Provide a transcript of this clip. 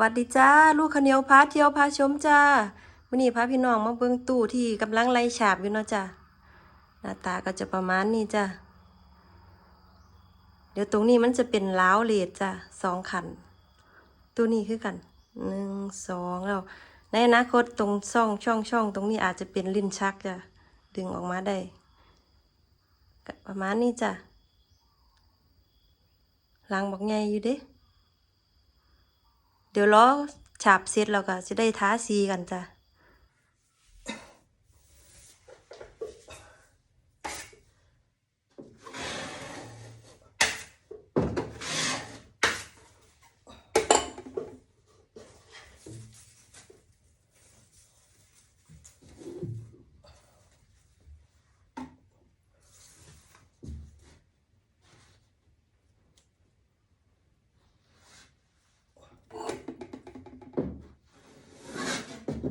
วัสดีจ้า ลูกขเนียวพาเที่ยวพาชมจ้าวันนี้พาพี่น้องมาเบิ่งตู้ที่กำลังไล่ฉาบอยู่เนาะจ้าหน้าตาก็จะประมาณนี้จ้าเดี๋ยวตรงนี้มันจะเป็นล้าวเลดจ้าสองขันตู้นี้คือกันหนึ่งสองแล้วในอนาคตตรงช่องช่องช่องตรงนี้อาจจะเป็นลิ้นชักจ้าดึงออกมาได้ ประมาณนี้จ้าลังบอกไงอยู่เด้ เดี๋ยวล้อฉาบเสร็จแล้วก็จะได้ท้าสีกันจ้ะ you